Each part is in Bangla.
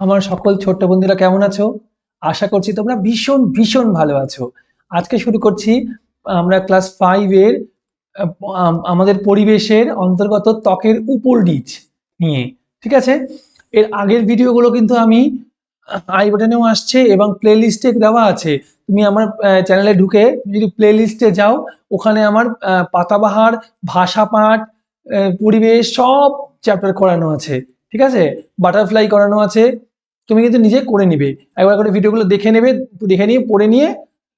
আমার সকল ছোট্ট বন্ধুরা কেমন আছো? আশা করছি তোমরা ভীষণ ভীষণ ভালো আছো। আজকে শুরু করছি, আমরা ক্লাস ফাইভের আমাদের পরিবেশের অন্তর্গত ত্বকের উপর নিচ নিয়ে, ঠিক আছে? এর আগের ভিডিওগুলো কিন্তু আমি আই বাটনেও আসছে এবং প্লে লিস্টে দেওয়া আছে। তুমি আমার চ্যানেলে ঢুকে যদি প্লে লিস্টে যাও, ওখানে আমার পাতাবাহার ভাষা পাঠ পরিবেশ সব চ্যাপ্টার করানো আছে। ঠিক আছে? বাটারফ্লাই করানো আছে। তুমি কিন্তু নিজে করে নিবে। একবার করে ভিডিওগুলো দেখে নেবে, দেখে নিয়ে, পড়ে নিয়ে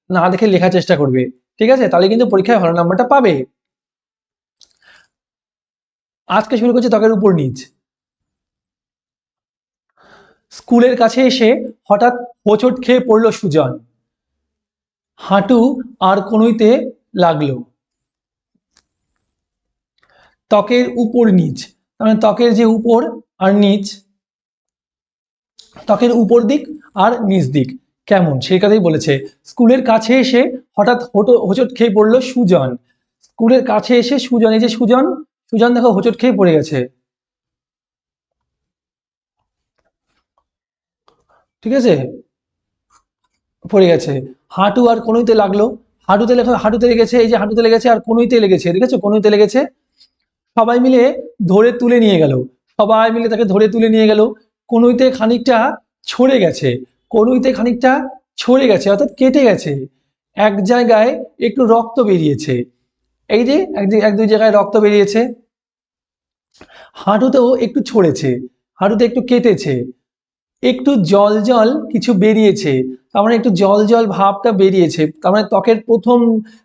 না দেখে লেখার চেষ্টা করবে। ঠিক আছে? তাহলে কিন্তু পরীক্ষায় ভালো নাম্বারটা পাবে। আজকে শুরু করছি ত্বকের উপর নিচ। স্কুলের কাছে এসে হঠাৎ হোঁচট খেয়ে পড়ল সুজন। হাঁটু আর কনুইতে লাগল। ত্বকের উপর নিচ। মানে ত্বকের যে উপর আর নিচ, ত্বকের উপর দিক আর নিচ দিক। কেমন? সেই কথাই বলেছে। স্কুলের কাছে এসে হঠাৎ হোটো, হোঁচট খেয়ে পড়ল সুজন। স্কুলের কাছে এসে সুজন, এই যে সুজন সুজন দেখো হোঁচট খেয়ে পড়ে গেছে। ঠিক আছে? পড়ে গেছে। হাঁটু আর কনুইতে লাগল। হাঁটুতে লেখা, হাঁটুতে লেগেছে, এই যে হাঁটুতে লেগেছে আর কনুইতে লেগেছে। ঠিক আছে? কনুইতে লেগেছে। সবাই মিলে ধরে তুলে নিয়ে গেল। সবাই মিলে তাকে ধরে তুলে নিয়ে গেল। কনুইতে খানিকটা ছড়ে গেছে। কনুইতে খানিকটা ছড়ে গেছে, অর্থাৎ কেটে গেছে। এক জায়গায় একটু রক্ত বেরিয়েছে। এই যে এক দুই জায়গায় রক্ত বেরিয়েছে। হাঁটুতেও একটু ছড়েছে। হাঁটুতে একটু কেটেছে। একটু জল জল কিছু বেরিয়েছে। তার মানে একটু জল জল ভাবটা বেরিয়েছে। তার মানে ত্বকের প্রথম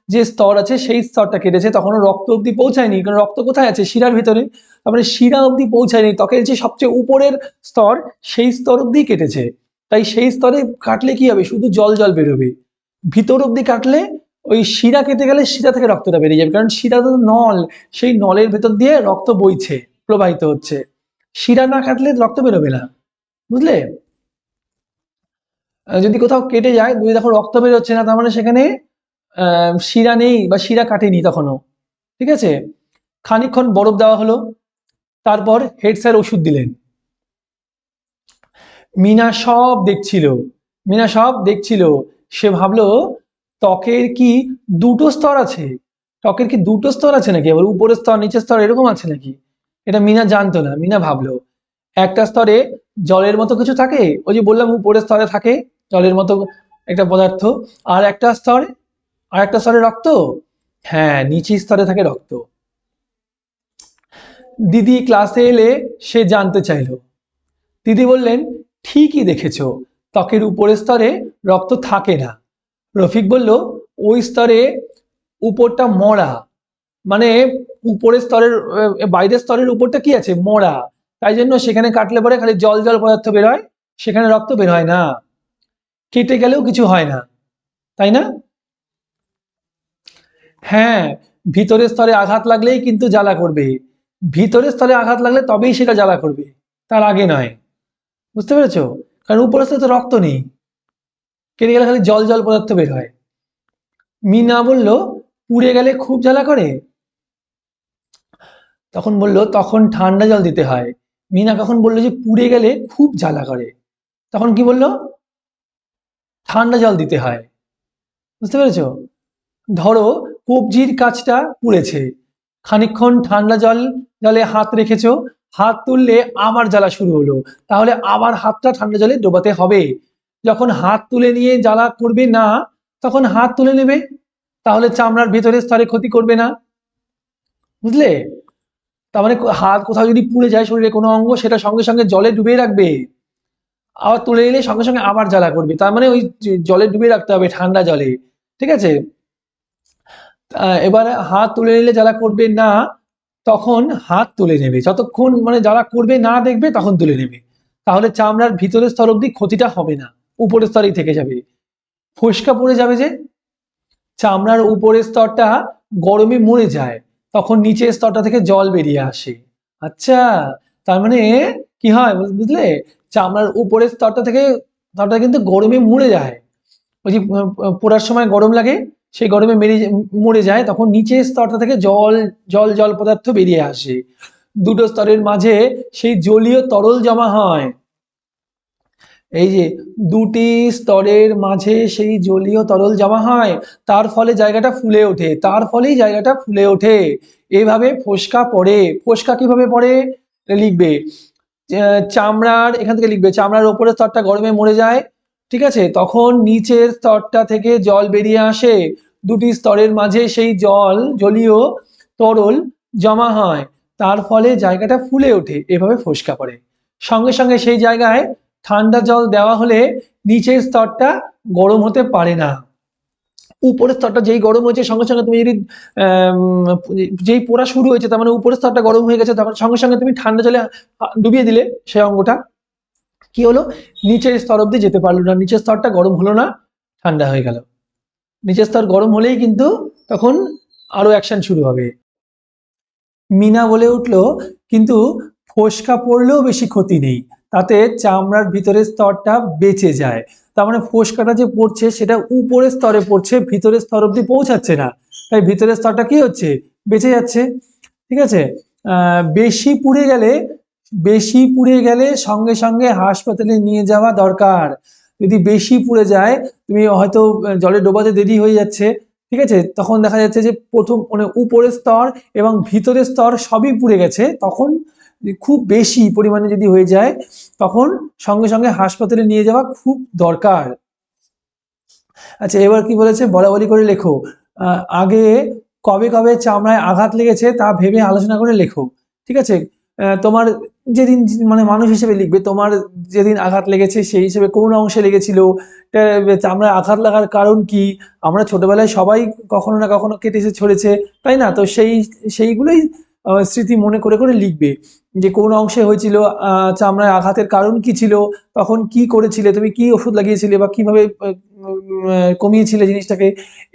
যে স্তর আছে, সেই স্তরটা কেটেছে। তখনও রক্ত অবধি পৌঁছায়নি। কারণ রক্ত কোথায় আছে? শিরার ভিতরে। তার মানে শিরা অবধি পৌঁছায়নি। ত্বকের যে সবচেয়ে উপরের স্তর, সেই স্তর অবধি কেটেছে। তাই সেই স্তরে কাটলে কি হবে? শুধু জল জল বেরোবে। ভিতর অবধি কাটলে ওই শিরা কেটে গেলে শিরা থেকে রক্তটা বেরিয়ে যাবে। কারণ শিরা তো নল, সেই নলের ভেতর দিয়ে রক্ত বইছে, প্রবাহিত হচ্ছে। শিরা না কাটলে রক্ত বেরোবে না। বুঝলে? যদি কোথাও কেটে যায়, যদি দেখো রক্ত বেরোচ্ছে না, তার মানে সেখানে শিরা নেই বা শিরা কাটেনি তখনও। ঠিক আছে? খানিকক্ষণ বরফ দেওয়া হলো। তারপর হেড স্যার ওষুধ দিলেন। মিনা সব দেখছিল, মিনা সব দেখছিল। সে ভাবলো, ত্বকের কি দুটো স্তর আছে? ত্বকের কি দুটো স্তর আছে নাকি? আবার উপরের স্তর, নিচের স্তর এরকম আছে নাকি? এটা মিনা জানতো না, মিনা ভাবলো। একটা স্তরে জলের মতো কিছু থাকে? ওই যে বললাম, উপরের স্তরে থাকে জলের মতো একটা পদার্থ। আর একটা স্তরে, আর একটা স্তরে রক্ত? হ্যাঁ নিচের স্তরে থাকে রক্ত। দিদি ক্লাসে এলে সে জানতে চাইলো। দিদি বললেন, ঠিকই দেখেছ, ত্বকের উপরের স্তরে রক্ত থাকে না। রফিক বলল, ওই স্তরে উপরটা মরা। মানে উপরের স্তরের বাইরের স্তরের উপরটা কি আছে? মরা। তাই জন্য সেখানে কাটলে পরে খালি জল জল পদার্থ বের হয়, সেখানে রক্ত বের হয় না। কেটে গেলেও কিছু হয় না। তাই না? হ্যাঁ ভিতরের স্তরে আঘাত লাগলেই কিন্তু জ্বালা করবে। ভিতরের স্তরে আঘাত লাগলে তবেই সেটা জ্বালা করবে। তার আগে নয়। বুঝতে পেরেছ? কারণ উপরের স্তরে তো রক্ত নেই। কেটে গেলে খালি জল জল পদার্থ বের হয়। মিনা বলল, পুড়ে গেলে খুব জ্বালা করে? তখন বলল, তখন ঠান্ডা জল দিতে হয়। মিনা কখন বলল যে পুড়ে গেলে খুব জ্বালা করে? তখন কি বলল? ঠান্ডা জল দিতে হয়। বুঝতে পেরেছ? ধরো কবজির কাছটা পুড়েছে। খানিকক্ষণ ঠান্ডা জল, জলে হাত রেখেছো, হাত তুললে আবার জ্বালা শুরু হলো। তাহলে আবার হাতটা ঠান্ডা জলে ডোবাতে হবে। যখন হাত তুলে নিয়ে জ্বালা করবে না, তখন হাত তুলে নেবে। তাহলে চামড়ার ভেতরের স্তরে ক্ষতি করবে না। বুঝলে? তার মানে হাত কোথাও যদি পুড়ে যায় শরীরে কোনো অঙ্গ, সেটা সঙ্গে সঙ্গে জলে ডুবিয়ে রাখবে। আবার তুলে এলে সঙ্গে সঙ্গে আবার জ্বালা করবে। তার মানে ওই জলে ডুবিয়ে রাখতে হবে ঠান্ডা জলে। ঠিক আছে? এবারে হাত তুলে নিলে যারা করবে না, তখন হাত তুলে নেবে। যতক্ষণ মানে যারা করবে না দেখবে, তখন তুলে নেবে। তাহলে চামড়ার ভিতরের স্তর অব্দি ক্ষতিটা হবে না। উপরের স্তরেই থেকে যাবে। ফসকা পড়ে যাবে যে, চামড়ার উপরের স্তরটা গরমে মরে যায়, তখন নিচের স্তরটা থেকে জল বেরিয়ে আসে। আচ্ছা তার মানে কি হয় বুঝলে? চামড়ার উপরের স্তরটা থেকে, স্তরটা কিন্তু গরমে মরে যায়। ওই যে পোড়ার সময় গরম লাগে সেই গরমে মেরে মরে যায়, তখন নিচের স্তরটা থেকে জল জল জল পদার্থ বেরিয়ে আসে। দুটো স্তরের মাঝে সেই জলীয় তরল জমা হয়। এই যে দুটি স্তরের মাঝে সেই জলীয় তরল জমা হয়, তার ফলে জায়গাটা ফুলে ওঠে, তার ফলেই জায়গাটা ফুলে ওঠে। এভাবে ফোসকা পড়ে। ফোসকা কীভাবে পড়ে? লিখবে। চামড়ার, এখান থেকে লিখবে, চামড়ার ওপরের স্তরটা গরমে মরে যায় ঠিক আছে? তখন নিচের স্তরটা থেকে জল বেরিয়ে আসে। দুটি স্তরের মাঝে সেই জল জলীয় তরল জমা হয়। তার ফলে জায়গাটা ফুলে ওঠে, এভাবে ফোসকা পড়ে। সঙ্গে সঙ্গে সেই জায়গায় ঠান্ডা জল দেওয়া হলে নিচের স্তরটা গরম হতে পারে না। উপরের স্তরটা যেই গরম হয়েছে, সঙ্গে সঙ্গে তুমি যদি যেই পোড়া শুরু হয়েছে, তার মানে উপরের স্তরটা গরম হয়ে গেছে, তখন সঙ্গে সঙ্গে তুমি ঠান্ডা জলে ডুবিয়ে দিলে সেই অঙ্গটা। কি হলো? নিচের স্তর অব্দি যেতে পারল না। নিচের স্তরটা গরম হলো না, ঠান্ডা হয়ে গেল। নিচের স্তর গরম হলেই কিন্তু তখন আরও অ্যাকশন শুরু হবে। মিনা বলে উঠল, কিন্তু ফোসকা পড়লেও বেশি ক্ষতি নেই। তাতে চামড়ার ভিতরের স্তরটা বেঁচে যায়। তার মানে ফোসকাটা যে পড়ছে, সেটা উপরের স্তরে পড়ছে, ভিতরের স্তর অব্দি পৌঁছাচ্ছে না। তাই ভিতরের স্তরটা কি হচ্ছে? বেঁচে যাচ্ছে। ঠিক আছে? বেশি পুড়ে গেলে বেশি পুড়ে গেলে সঙ্গে সঙ্গে হাসপাতালে নিয়ে যাওয়া দরকার। যদি বেশি পুড়ে যায়, তুমি হয়তো জলে ডোবাতে দেরি হয়ে যাচ্ছে, ঠিক আছে? তখন দেখা যাচ্ছে যে প্রথম মানে উপরের স্তর এবং ভিতরের স্তর সবই পুড়ে গেছে। তখন খুব বেশি পরিমাণে যদি হয়ে যায়, তখন সঙ্গে সঙ্গে হাসপাতালে নিয়ে যাওয়া খুব দরকার। আচ্ছা এবার কি বলেছে? বলা বলি করে লেখো। আগে কবে কবে চামড়ায় আঘাত লেগেছে তা ভেবে আলোচনা করে লেখো, ঠিক আছে? তোমার যেদিন মানে মানুষ হিসেবে লিখবে, তোমার যেদিন আঘাত লেগেছে সেই হিসেবে কোন অংশে লেগেছিল? চামড়ায় আঘাত লাগার কারণ কি? আমরা ছোটবেলায় সবাই কখনো না কখনো কেটেছে ছড়েছে, তাই না? তো সেই, সেইগুলোই স্মৃতি মনে করে করে লিখবে যে কোন অংশে হয়েছিল চামড়ায় আঘাতের কারণ কি ছিল? তখন কি করেছিলে? তুমি কি ওষুধ লাগিয়েছিলে বা কীভাবে কমিয়েছিলে জিনিসটাকে?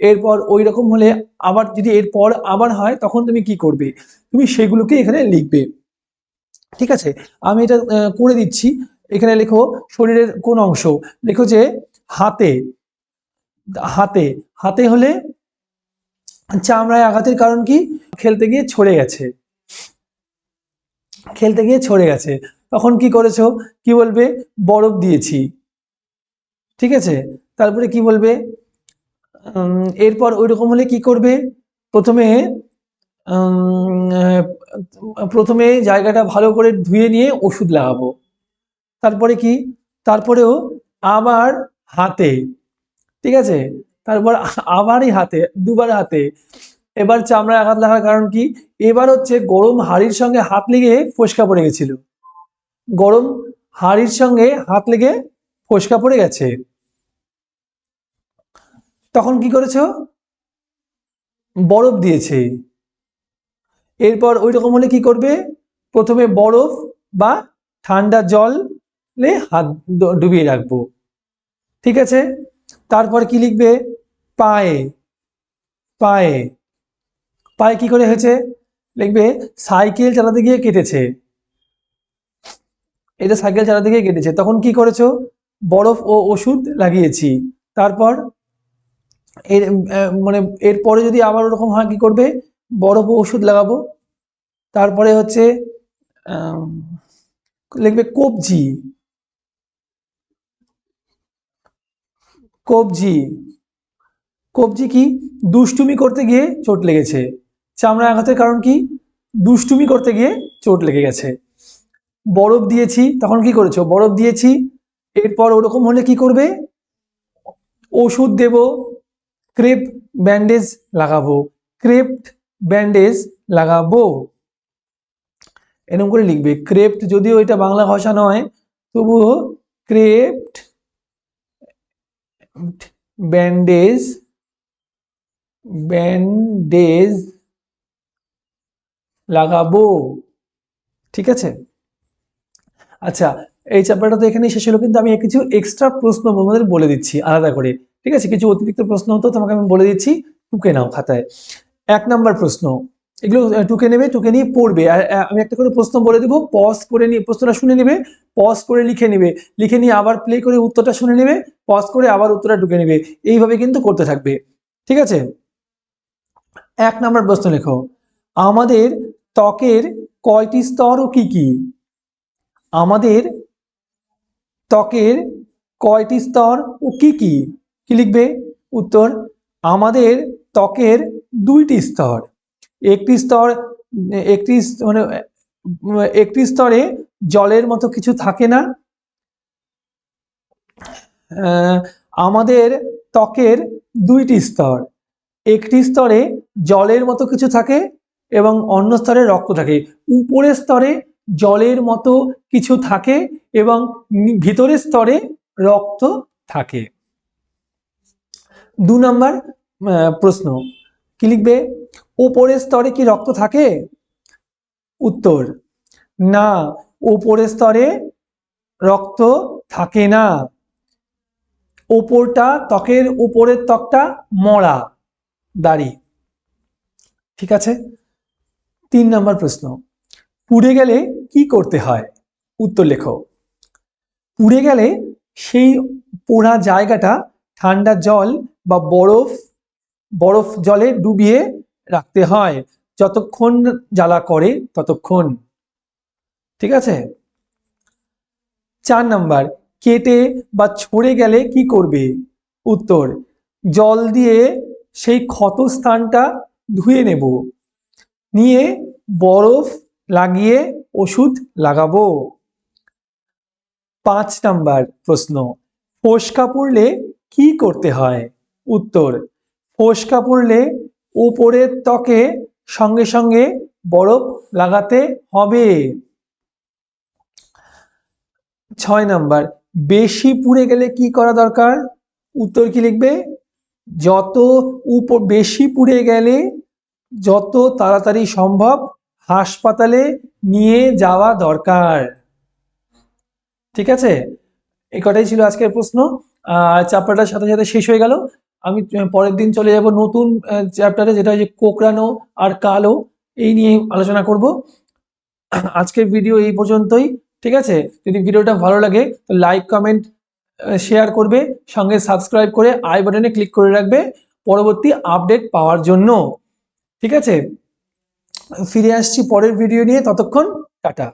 এরপর ওই রকম হলে আবার যদি এরপর আবার হয়, তখন তুমি কি করবে? তুমি সেগুলোকে এখানে লিখবে। ঠিক আছে? আমি এটা করে দিচ্ছি। এখানে লেখো, শরীরের কোন অংশ। লেখো যে হাতে হাতে হাতে হলে চামড়ায় আঘাতের কারণ কি? খেলতে গিয়ে ছড়ে গেছে। খেলতে গিয়ে ছড়ে গেছে। তখন কি করেছ? কি বলবে? বরফ দিয়েছি। ঠিক আছে? তারপরে কি বলবে? এরপর ওই রকম হলে কি করবে? প্রথমে প্রথমে জায়গাটা ভালো করে ধুয়ে নিয়ে ওষুধ লাগাবো। তারপরে কি? তারপরেও আবার হাতে, ঠিক আছে? তারপর আবারই হাতে, দুবার হাতে। এবার চামড়ায় আঘাত লাগার কারণ কি? এবার হচ্ছে গরম হাড়ির সঙ্গে হাত লেগে ফোসকা পড়ে গেছিল। গরম হাড়ির সঙ্গে হাত লেগে ফোসকা পড়ে গেছে। তখন কি করেছ? বরফ দিয়েছে। এরপর ওই রকম হলে কি করবে? প্রথমে বরফ বা ঠান্ডা জলে হাত ডুবিয়ে রাখব। ঠিক আছে? তারপর কি লিখবে? পায়ে। পায়ে। পায়ে কি করে হয়েছে? লিখবে, সাইকেল চালাতে গিয়ে কেটেছে। এটা সাইকেল চালাতে গিয়ে কেটেছে, তখন কি করেছ? বরফ ও ওষুধ লাগিয়েছি। তারপর এর মানে এরপরে যদি আবার ওরকম হয়, কি করবে? বরফ ও ওষুধ লাগাবো। তারপরে হচ্ছে লিখবে কবজি। কবজি। কবজি কি? দুষ্টুমি করতে গিয়ে চোট লেগেছে। চামড়া আঘাতের কারণ কি? দুষ্টুমি করতে গিয়ে চোট লেগে গেছে। বরফ দিয়েছি, তখন কি করেছ? বরফ দিয়েছি, এরপর ওরকম হলে কি করবে? ওষুধ দেব ক্রেপ ব্যান্ডেজ লাগাবো। ক্রেপ্ট ব্যান্ডেজ লাগাবো। এরকম করে লিখবে। ক্রেপ্ট যদিও এটা বাংলা ভাষা নয়, তবুও ক্রেপ্ট ব্যান্ডেজ ব্যান্ডেজ লাগাবো। ঠিক আছে? আচ্ছা এই চ্যাপ্টারটা তো এখানেই শেষ হলো, কিন্তু আমি কিছু এক্সট্রা প্রশ্ন তোমাদের বলে দিচ্ছি, আলাদা করে। ঠিক আছে? কিছু অতিরিক্ত প্রশ্ন হতো, তোমাকে আমি বলে দিচ্ছি, টুকে নাও খাতায়। এক নাম্বার প্রশ্ন এগুলো টুকে নেবে, টুকে নিয়ে পড়বে। আর আমি একটা করে প্রশ্ন বলে দেবো। পজ করে নিয়ে, প্রশ্নটা শুনে নেবে পজ করে লিখে নেবে। লিখে নিয়ে আবার প্লে করে উত্তরটা শুনে নেবে পজ করে আবার উত্তরটা টুকে নেবে। এইভাবে কিন্তু করতে থাকবে। ঠিক আছে? এক নাম্বার প্রশ্ন লেখো। আমাদের ত্বকের কয়টি স্তর ও কি কি? আমাদের ত্বকের কয়টি স্তর ও কি কি? কি লিখবে? উত্তর, আমাদের ত্বকের দুইটি স্তর। একটি স্তর, একটি মানে একটি স্তরে জলের মতো কিছু থাকে না। আমাদের ত্বকের দুইটি স্তর, একটি স্তরে জলের মতো কিছু থাকে এবং অন্য স্তরে রক্ত থাকে। উপরের স্তরে জলের মতো কিছু থাকে এবং ভিতরের স্তরে রক্ত থাকে। দু নম্বর প্রশ্ন। কি লিখবে? ওপরের স্তরে কি রক্ত থাকে? উত্তর, না, ওপরের স্তরে রক্ত থাকে না। ওপরটা ত্বকের উপরের ত্বকটা মরা, দাড়ি। ঠিক আছে? তিন নম্বর প্রশ্ন, পুড়ে গেলে কি করতে হয়? উত্তর লেখো, পুড়ে গেলে সেই পোড়া জায়গাটা ঠান্ডা জল বা বরফ বরফ জলে ডুবিয়ে রাখতে হয়। যতক্ষণ জ্বালা করে, ততক্ষণ। ঠিক আছে? চার নাম্বার, কেটে বা ছড়ে গেলে কি করবে? উত্তর, জল দিয়ে সেই ক্ষত স্থানটা ধুয়ে নেব। নিয়ে বরফ লাগিয়ে ওষুধ লাগাবো। পাঁচ নাম্বার প্রশ্ন ফোসকা পড়লে কি করতে হয়? উত্তর ফোসকা পড়লে উপরের ত্বকে সঙ্গে সঙ্গে বরফ লাগাতে হবে। ছয় নাম্বার, বেশি পুড়ে গেলে কি করা দরকার? উত্তর কি লিখবে? যত উপ, বেশি পুড়ে গেলে যত তাড়াতাড়ি সম্ভব হাসপাতালে নিয়ে যাওয়া দরকার। ঠিক আছে? এই কটাই ছিল আজকের প্রশ্ন। আর চ্যাপ্টারটার সাথে সাথে শেষ হয়ে গেল। আমি পরের দিন চলে যাব নতুন চ্যাপ্টারে যেটা হচ্ছে কোকড়ানো আর কালো, এই নিয়ে আলোচনা করব। আজকের ভিডিও এই পর্যন্তই, ঠিক আছে? যদি ভিডিওটা ভালো লাগে, তো লাইক কমেন্ট শেয়ার করবে, সঙ্গে সাবস্ক্রাইব করে আই বাটনে ক্লিক করে রাখবে, পরবর্তী আপডেট পাওয়ার জন্য। ঠিক আছে? ফিরে আসছি পরের ভিডিও নিয়ে, ততক্ষণ টাটা।